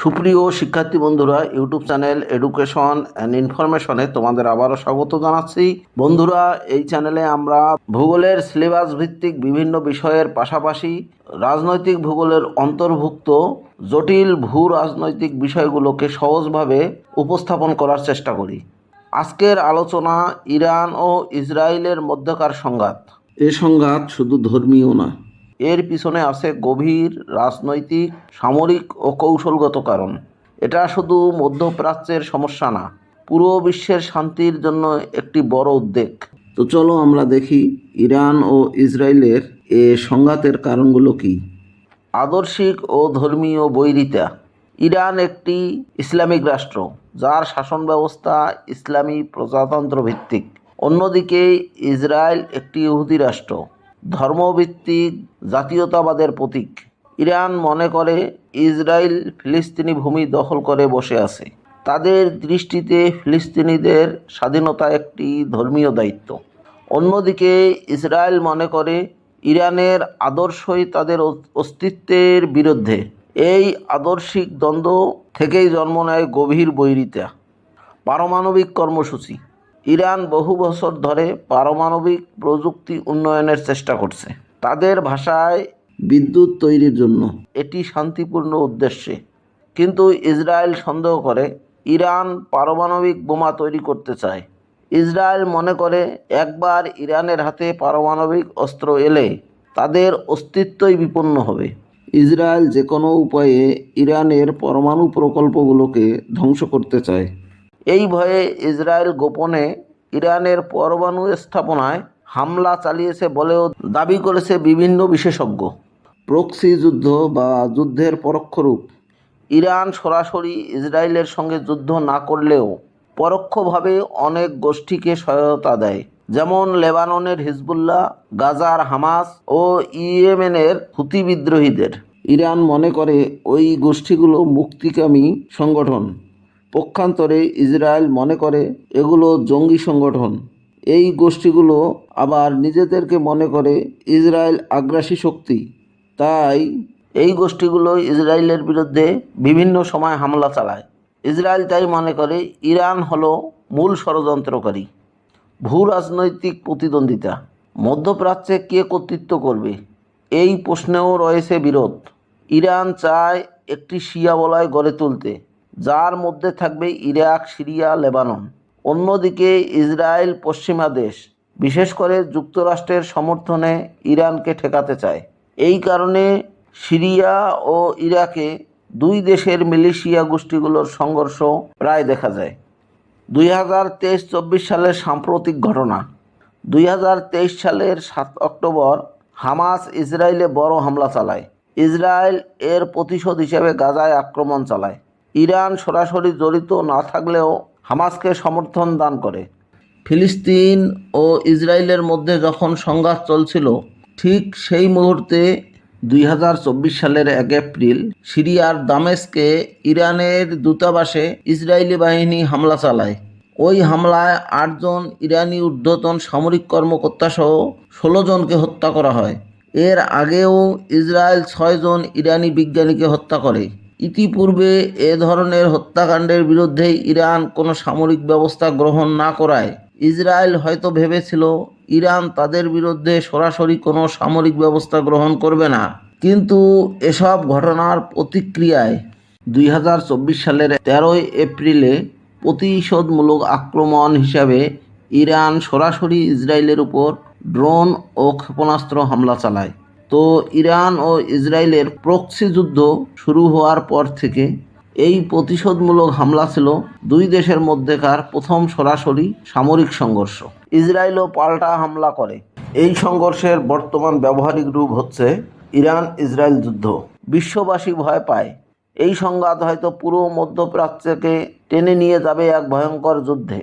সুপ্রিয় শিক্ষার্থী বন্ধুরা, ইউটিউব চ্যানেল এডুকেশন অ্যান্ড ইনফরমেশনে তোমাদের আবারও স্বাগত জানাচ্ছি। বন্ধুরা, এই চ্যানেলে আমরা ভূগোলের সিলেবাস ভিত্তিক বিভিন্ন বিষয়ের পাশাপাশি রাজনৈতিক ভূগোলের অন্তর্ভুক্ত জটিল ভূ রাজনৈতিক বিষয়গুলোকে সহজভাবে উপস্থাপন করার চেষ্টা করি। আজকের আলোচনা ইরান ও ইসরায়েলের মধ্যকার সংঘাত। এ সংঘাত শুধু ধর্মীয় না এর পিছনে আছে গভীর রাজনৈতিক সামরিক ও কৌশলগত কারণ। এটা শুধু মধ্যপ্রাচ্যের সমস্যা না পুরো বিশ্বের শান্তির জন্য একটি বড় উদ্বেগ। তো চলো আমরা দেখি ইরান ও ইসরায়েলের এ সংঘাতের কারণগুলো কি। আদর্শিক ও ধর্মীয় বৈরিতা। ইরান একটি ইসলামিক রাষ্ট্র যার শাসন ব্যবস্থা ইসলামী প্রজাতন্ত্র ভিত্তিক। অন্যদিকে ইসরায়েল একটি ইহুদি রাষ্ট্র। ধর্মভিত্তিক জাতীয়তাবাদের প্রতীক। ইরান মনে করে ইসরায়েল ফিলিস্তিনি ভূমি দখল করে বসে আছে। তাদের দৃষ্টিতে ফিলিস্তিনিদের স্বাধীনতা একটি ধর্মীয় দায়িত্ব। অন্যদিকে ইসরায়েল মনে করে ইরানের আদর্শই তাদের অস্তিত্বের বিরুদ্ধে। এই আদর্শিক দ্বন্দ্ব থেকেই জন্ম নেয় গভীর বৈরিতা। পারমাণবিক কর্মসূচি। ইরান বহু বছর ধরে পারমাণবিক প্রযুক্তি উন্নয়নের চেষ্টা করছে। তাদের ভাষায় বিদ্যুৎ তৈরির জন্য। এটি শান্তিপূর্ণ উদ্দেশ্যে। কিন্তু ইসরায়েল সন্দেহ করে, ইরান পারমাণবিক বোমা তৈরি করতে চায়। ইসরায়েল মনে করে, একবার ইরানের হাতে পারমাণবিক অস্ত্র এলে তাদের অস্তিত্বই বিপন্ন হবে। ইসরায়েল যে কোনো উপায়ে ইরানের পরমাণু প্রকল্পগুলোকে ধ্বংস করতে চায়। এই ভয়ে ইসরায়েল গোপনে ইরানের পরমাণু স্থাপনায় হামলা চালিয়েছে বলেও দাবি করেছে বিভিন্ন বিশেষজ্ঞ। প্রক্সি যুদ্ধ বা যুদ্ধের পরোক্ষরূপ। ইরান সরাসরি ইসরায়েলের সঙ্গে যুদ্ধ না করলেও পরোক্ষভাবে অনেক গোষ্ঠীকে সহায়তা দেয়, যেমন লেবাননের হিজবুল্লাহ, গাজার হামাস ও ইয়েমেনের হুতি বিদ্রোহীদের। ইরান মনে করে ওই গোষ্ঠীগুলো মুক্তিকামী সংগঠন। পক্ষান্তরে ইসরায়েল মনে করে, এগুলো জঙ্গি সংগঠন। এই গোষ্ঠীগুলো আবার নিজেদেরকে মনে করে ইসরায়েল আগ্রাসী শক্তি। তাই এই গোষ্ঠীগুলো ইসরায়েলের বিরুদ্ধে বিভিন্ন সময় হামলা চালায়। ইসরায়েল তাই মনে করে, ইরান হলো মূল ষড়যন্ত্রকারী। ভূ রাজনৈতিক প্রতিদ্বন্দ্বিতা। মধ্যপ্রাচ্যে কে কর্তৃত্ব করবে? এই প্রশ্নেও রয়েছে বিরোধ। ইরান চায় একটি শিয়া বলয় গড়ে তুলতে। যার মধ্যে থাকবে ইরাক, সিরিয়া, লেবানন। অন্যদিকে ইসরায়েল পশ্চিমা দেশ। বিশেষ করে যুক্তরাষ্ট্রের সমর্থনে ইরানকে ঠেকাতে চায়। এই কারণে সিরিয়া ও ইরাকে দুই দেশের মিলিশিয়া গোষ্ঠীগুলোর সংঘর্ষ প্রায় দেখা যায়। দুই হাজার তেইশ চব্বিশ সালের সাম্প্রতিক ঘটনা। দুই হাজার তেইশ সালের সাত অক্টোবর হামাস ইসরায়েলে বড় হামলা চালায়। ইসরায়েল এর প্রতিশোধ হিসেবে গাজায় আক্রমণ চালায়। ইরান সরাসরি জড়িত না থাকলেও হামাসকে সমর্থন দান করে। ফিলিস্তিন ও ইসরায়েলের মধ্যে যখন সংঘাত চলছিল, ঠিক সেই মুহূর্তে দুই হাজার চব্বিশ সালের এক এপ্রিল সিরিয়ার দামেস্কে ইরানের দূতাবাসে ইসরায়েলি বাহিনী হামলা চালায়। ওই হামলায় আটজন ইরানি ঊর্ধ্বতন সামরিক কর্মকর্তা সহ ষোলো জনকে হত্যা করা হয়। এর আগেও ইসরায়েল ছয়জন ইরানি বিজ্ঞানীকে হত্যা করে। ইতিপূর্বে এ ধরনের হত্যাকাণ্ডের বিরুদ্ধে ইরান কোনো সামরিক ব্যবস্থা গ্রহণ না করায়। ইসরায়েল হয়তো ভেবেছিল, ইরান তাদের বিরুদ্ধে সরাসরি কোনো সামরিক ব্যবস্থা গ্রহণ করবে না। কিন্তু এসব ঘটনার প্রতিক্রিয়ায় দুই হাজার চব্বিশ সালের তেরোই এপ্রিলে প্রতিশোধমূলক আক্রমণ হিসাবে ইরান সরাসরি ইসরায়েলের উপর ড্রোন ও ক্ষেপণাস্ত্র হামলা চালায়। তো ইরান ও ইসরায়েলের প্রক্সি যুদ্ধ শুরু হওয়ার পর থেকে এই প্রতিশোধমূলক হামলা ছিল দুই দেশের মধ্যেকার প্রথম সরাসরি সামরিক সংঘর্ষ। ইসরায়েলও পাল্টা হামলা করে। এই সংঘর্ষের বর্তমান ব্যবহারিক রূপ হচ্ছে ইরান ইসরায়েল যুদ্ধ। বিশ্ববাসী ভয় পায়। এই সংঘাত হয়তো পুরো মধ্যপ্রাচ্যকে টেনে নিয়ে যাবে এক ভয়ঙ্কর যুদ্ধে।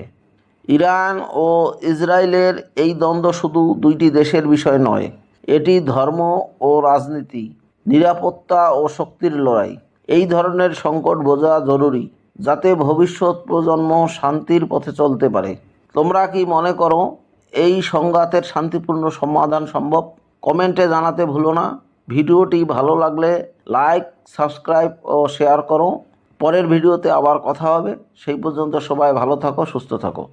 ইরান ও ইসরায়েলের এই দ্বন্দ্ব শুধু দুইটি দেশের বিষয় নয় এটি ধর্ম ও রাজনীতি, নিরাপত্তা ও শক্তির লড়াই। এই ধরনের সংকট বোঝা জরুরি, যাতে ভবিষ্যৎ প্রজন্ম শান্তির পথে চলতে পারে। তোমরা কি মনে করো, এই সংঘাতের শান্তিপূর্ণ সমাধান সম্ভব? কমেন্টে জানাতে ভুলো না। ভিডিওটি ভালো লাগলে লাইক, সাবস্ক্রাইব ও শেয়ার করো। পরের ভিডিওতে আবার কথা হবে। সেই পর্যন্ত সবাই ভালো থাকো, সুস্থ থাকো।